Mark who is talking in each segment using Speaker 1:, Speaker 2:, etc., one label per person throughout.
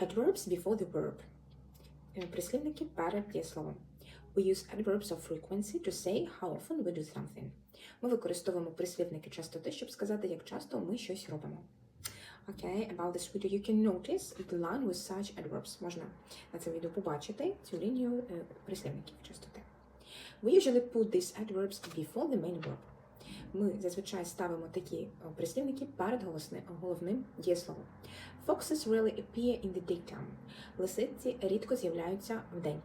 Speaker 1: Adverbs before the verb. Е, Прислівники перед дієсловом. We use adverbs of frequency to say how often we do something. Ми використовуємо прислівники частоти, щоб сказати, як часто ми щось робимо. Okay, about this video you can notice the line with such adverbs. Можна на це відео побачити цю лінію е, прислівників частоти. We usually put these adverbs before the main verb. Ми зазвичай ставимо такі е, прислівники перед головним дієсловом. Foxes rarely appear in the daytime. Лисиці рідко з'являються вдень.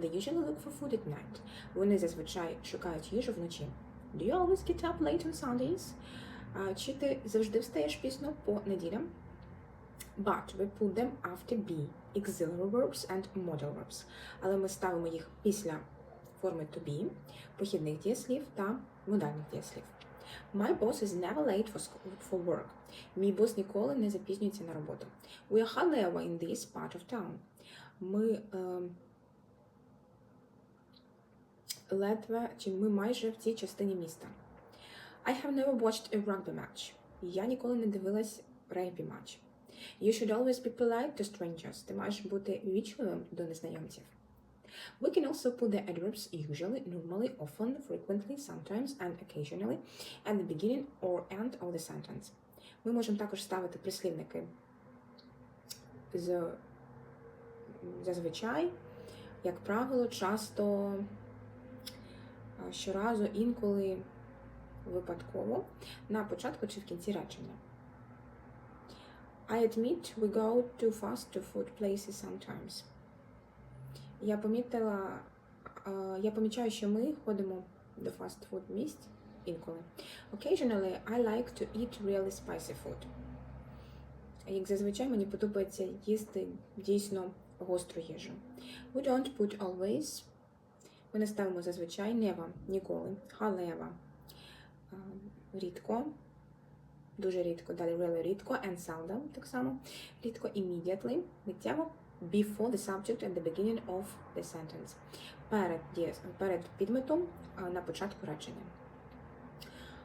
Speaker 1: They usually look for food at night. Вони зазвичай шукають їжу вночі. Do you always get up late on Sundays? Чи ти завжди встаєш пізно по неділям? But we put them after be, auxiliary verbs and modal verbs. Але ми ставимо їх після форми to be, похідних дієслів та модальних дієслів. My boss is never late for, for work. Мій бос ніколи не запізнюється на роботу. We are hardly ever in this part of town. Ми е, ледве чи ми майже в цій частині міста. I have never watched a rugby match. Я ніколи не дивилась регбі матч. You should always be polite to strangers. Ти маєш бути вічливим до незнайомців. We can also put the adverbs usually, normally, often, frequently, sometimes, and occasionally at the beginning or end of the sentence. Ми можемо також ставити прислівники з зазвичай, як правило, часто, щоразу, інколи випадково на початку чи в кінці речення. I admit we go too fast to food places sometimes. Я помітила, я помічаю, що ми ходимо до фастфуд місць інколи. Occasionally I like to eat really spicy food. Як зазвичай мені подобається їсти дійсно гостру їжу. We don't put always. Ми не ставимо зазвичай never, ніколи, however. Рідко, дуже рідко, далі really рідко, and seldom так само. Рідко immediately, миттєво, before the subject at the beginning of the sentence. Перед, дієс- перед підметом а, на початку речення.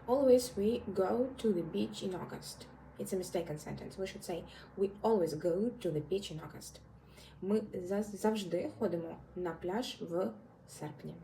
Speaker 1: Always we go to the beach in August. It's a mistaken sentence. We should say we always go to the beach in August. Ми заз- завжди ходимо на пляж в серпні.